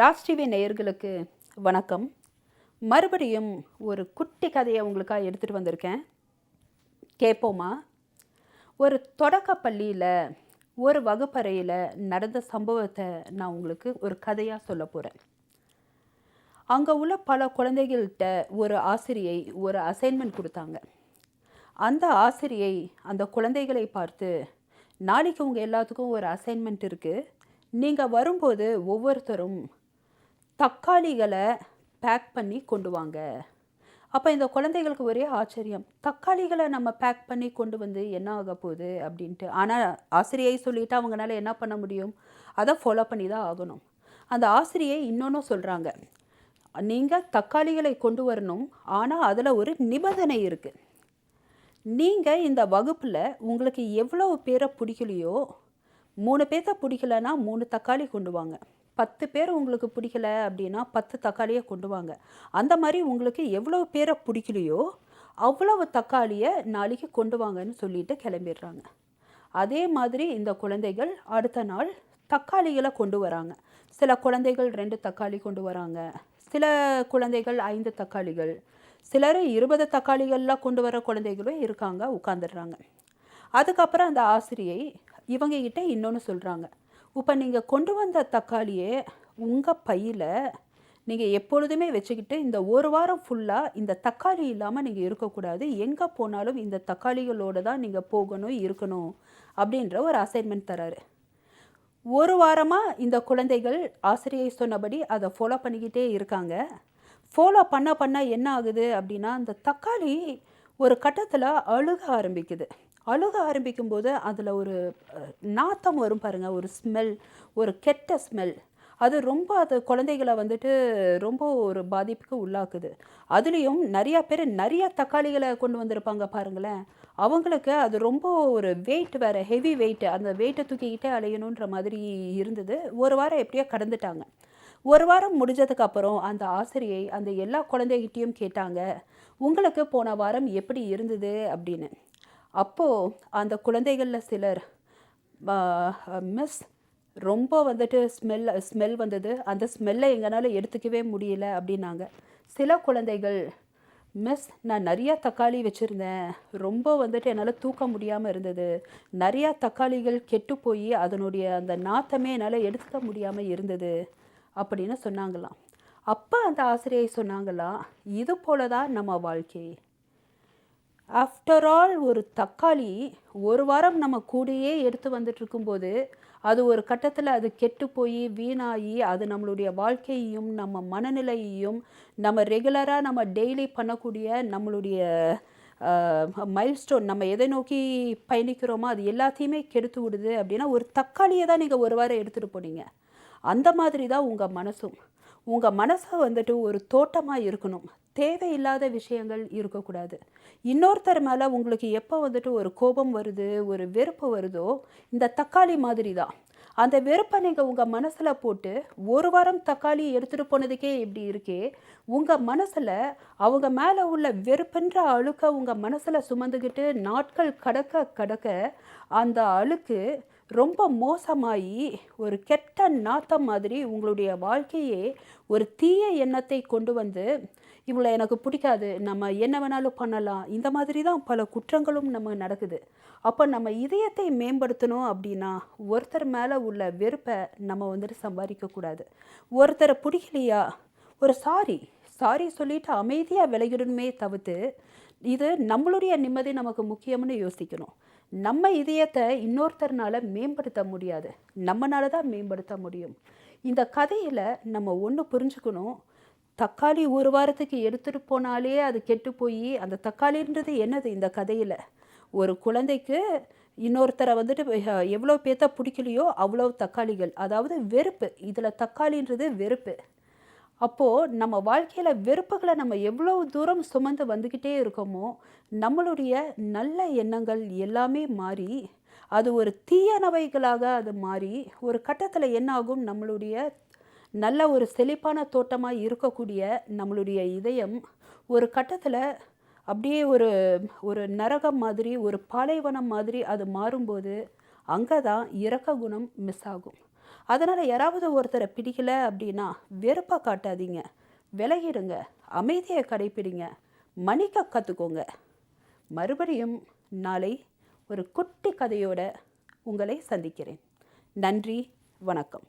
Raj TV நேயர்களுக்கு வணக்கம். மறுபடியும் ஒரு குட்டி கதையை உங்களுக்காக எடுத்துகிட்டு வந்திருக்கேன். கேட்போமா? ஒரு தொடக்க பள்ளியில் ஒரு வகுப்பறையில் நடந்த சம்பவத்தை நான் உங்களுக்கு ஒரு கதையாக சொல்ல போகிறேன் அங்கே உள்ள பல குழந்தைகள்கிட்ட ஒரு ஆசிரியை ஒரு அசைன்மெண்ட் கொடுத்தாங்க. அந்த ஆசிரியை அந்த குழந்தைகளை பார்த்து நாளைக்கு உங்கள் எல்லாத்துக்கும் ஒரு அசைன்மெண்ட் இருக்குது நீங்கள் வரும்போது ஒவ்வொருத்தரும் தக்காளிகளை பேக் பண்ணி கொண்டு வாங்க. அப்போ இந்த குழந்தைகளுக்கு ஒரே ஆச்சரியம். தக்காளிகளை நம்ம பேக் பண்ணி கொண்டு வந்து என்ன ஆக போகுது அப்படின்ட்டு. ஆனால் ஆசிரியை சொல்லிட்டு அவங்களால என்ன பண்ண முடியும்? அதை ஃபாலோ பண்ணி தான் ஆகணும். அந்த ஆசிரியை இன்னொன்றும் சொல்கிறாங்க நீங்கள் தக்காளிகளை கொண்டு வரணும். ஆனால் அதில் ஒரு நிபந்தனை இருக்குது நீங்கள் இந்த வகுப்பில் உங்களுக்கு எவ்வளவு பேரை பிடிக்கலையோ மூணு பேர்த்த பிடிக்கலன்னா மூணு தக்காளி கொண்டு வாங்க. பத்து பேர் உங்களுக்கு பிடிக்கல அப்படின்னா பத்து தக்காளியை கொண்டு வாங்க. அந்த மாதிரி உங்களுக்கு எவ்வளோ பேரை பிடிக்கலையோ அவ்வளவு தக்காளியை நாளைக்கு கொண்டு வாங்கன்னு சொல்லிட்டு கிளம்பிடுறாங்க. அதே மாதிரி இந்த குழந்தைகள் அடுத்த நாள் தக்காளிகளை கொண்டு வராங்க. சில குழந்தைகள் ரெண்டு தக்காளி கொண்டு வராங்க. சில குழந்தைகள் ஐந்து தக்காளிகள். சிலர் இருபது தக்காளிகள்லாம் கொண்டு வர குழந்தைகளும் இருக்காங்க உட்காந்துடுறாங்க அதுக்கப்புறம் அந்த ஆசிரியை இவங்ககிட்ட இன்னொன்று சொல்கிறாங்க இப்போ நீங்கள் கொண்டு வந்த தக்காளியை உங்கள் பையில் நீங்கள் எப்பொழுதுமே வச்சுக்கிட்டு இந்த ஒரு வாரம் ஃபுல்லாக இந்த தக்காளி இல்லாமல் நீங்கள் இருக்கக்கூடாது. எங்கே போனாலும் இந்த தக்காளிகளோடு தான் நீங்கள் போகணும் இருக்கணும் அப்படின்ற ஒரு அசைன்மெண்ட் தராரு. ஒரு வாரமாக இந்த குழந்தைகள் ஆசிரியை சொன்னபடி அதை ஃபாலோ பண்ணிக்கிட்டே இருக்காங்க. ஃபாலோ பண்ண பண்ண என்ன ஆகுது அப்படின்னா அந்த தக்காளி ஒரு கட்டத்தில் அழுக ஆரம்பிக்குது. அழுக ஆரம்பிக்கும்போது அதில் ஒரு நாத்தம் வரும் பாருங்கள் ஒரு ஸ்மெல் ஒரு கெட்ட ஸ்மெல் அது ரொம்ப அது குழந்தைகளை வந்துட்டு ரொம்ப ஒரு பாதிப்புக்கு உள்ளாக்குது. அதுலேயும் நிறையா பேர் நிறைய தக்காளிகளை கொண்டு வந்திருப்பாங்க பாருங்களேன். அவங்களுக்கு அது ரொம்ப ஒரு வெயிட் வேறு ஹெவி வெயிட் அந்த வெயிட்டை தூக்கிக்கிட்டே அலையணுன்ற மாதிரி இருந்தது. ஒரு வாரம் எப்படியோ கடந்துட்டாங்க. ஒரு வாரம் முடிஞ்சதுக்கு அப்புறம் அந்த ஆசிரியை அந்த எல்லா குழந்தைகிட்டேயும் கேட்டாங்க உங்களுக்கு போன வாரம் எப்படி இருந்தது? அப்படின்னு. அப்போது அந்த குழந்தைகளில் சிலர் மிஸ் ரொம்ப வந்துட்டு ஸ்மெல் ஸ்மெல் வந்தது. அந்த ஸ்மெல்லை எங்களால் எடுத்துக்கவே முடியல அப்படின்னாங்க. சில குழந்தைகள் மிஸ் நான் நிறையா தக்காளி வச்சுருந்தேன். ரொம்ப வந்துட்டு என்னால் தூக்க முடியாமல் இருந்தது. நிறையா தக்காளிகள் கெட்டு போய் அதனுடைய அந்த நாத்தமே என்னால் எடுத்துக்க முடியாமல் இருந்தது அப்படின்னு சொன்னாங்களாம். அப்போ அந்த ஆசிரியை சொன்னாங்களாம் இது போல தான் நம்ம வாழ்க்கை. ஆஃப்டர் ஆல் ஒரு தக்காளி ஒரு வாரம் நம்ம கூடயே எடுத்து வந்துட்டுருக்கும்போது அது ஒரு கட்டத்தில் அது கெட்டு போய் வீணாகி அது நம்மளுடைய வாழ்க்கையையும் நம்ம மனநிலையையும் நம்ம ரெகுலராக நம்ம டெய்லி பண்ணக்கூடிய நம்மளுடைய மைல்ஸ்டோன் நம்ம எதை நோக்கி பயணிக்கிறோமோ அது எல்லாத்தையுமே கெடுத்து விடுது அப்படின்னா ஒரு தக்காளியை தான் நீங்கள் ஒரு வாரம் எடுத்துகிட்டு போனீங்க. அந்த மாதிரி தான் உங்கள் மனசும். உங்கள் மனசை வந்துட்டு ஒரு தோட்டமாக இருக்கணும். தேவையில்லாத விஷயங்கள் இருக்கக்கூடாது. இன்னொருத்தர் மேலே உங்களுக்கு எப்போ வந்துட்டு ஒரு கோபம் வருது ஒரு வெறுப்பு வருதோ இந்த தக்காளி மாதிரி தான் அந்த வெறுப்பை நீங்கள் உங்கள் மனசில் போட்டு ஒரு வாரம் தக்காளி எடுத்துகிட்டு போனதுக்கே இப்படி இருக்கே உங்கள் மனசில் அவங்க மேலே உள்ள வெறுப்புன்ற அழுக்க உங்கள் மனசில் சுமந்துக்கிட்டு நாட்கள் கடக்க கடக்க அந்த அழுக்கு ரொம்ப மோசமாகி ஒரு கெட்ட நாத்தம் மாதிரி உங்களுடைய வாழ்க்கையே ஒரு தீய எண்ணத்தை கொண்டு வந்து இவளை எனக்கு பிடிக்காது. நம்ம என்ன வேணாலும் பண்ணலாம். இந்த மாதிரி தான் பல குற்றங்களும் நம்ம நடக்குது. அப்போ நம்ம இதயத்தை மேம்படுத்தணும் அப்படின்னா ஒருத்தர் மேலே உள்ள வெறுப்பை நம்ம வந்துட்டு சம்பாதிக்கக்கூடாது ஒருத்தரை பிடிக்கலையா? ஒரு சாரி. சாரி சொல்லிட்டு அமைதியாக விளையிடணுமே தவிர்த்து இது நம்மளுடைய நிம்மதி நமக்கு முக்கியம்னு யோசிக்கணும். நம்ம இதயத்தை இன்னொருத்தர்னால மேம்படுத்த முடியாது. நம்மனால தான் மேம்படுத்த முடியும். இந்த கதையில் நம்ம ஒன்று புரிஞ்சுக்கணும். தக்காளி ஒரு வாரத்துக்கு எடுத்துகிட்டு போனாலே அது கெட்டு போய் அந்த தக்காளின்றது என்னது இந்த கதையில்? ஒரு குழந்தைக்கு இன்னொருத்தரை வந்துட்டு எவ்வளோ பேர்த்த பிடிக்கலையோ அவ்வளோ தக்காளிகள். அதாவது வெறுப்பு. இதில் தக்காளின்றது வெறுப்பு. அப்போது நம்ம வாழ்க்கையில் வெறுப்புகளை நம்ம எவ்வளோ தூரம் சுமந்து வந்துக்கிட்டே இருக்கோமோ நம்மளுடைய நல்ல எண்ணங்கள் எல்லாமே மாறி அது ஒரு தீயனவைகளாக அது மாறி ஒரு கட்டத்தில் என்னாகும் நம்மளுடைய நல்ல ஒரு செழிப்பான தோட்டமாக இருக்கக்கூடிய நம்மளுடைய இதயம் ஒரு கட்டத்தில் அப்படியே ஒரு ஒரு நரகம் மாதிரி ஒரு பாலைவனம் மாதிரி அது மாறும்போது அங்கே தான் இறக்க குணம் மிஸ் ஆகும். அதனால் யாராவது ஒருத்தரை பிடிக்கலை அப்படின்னா வெறுப்பாக காட்டாதீங்க. விலகிடுங்க. அமைதியை கடைப்பிடிங்க. மணிக்க கற்றுக்கோங்க மறுபடியும் நாளை ஒரு குட்டி கதையோடு உங்களை சந்திக்கிறேன். நன்றி. வணக்கம்.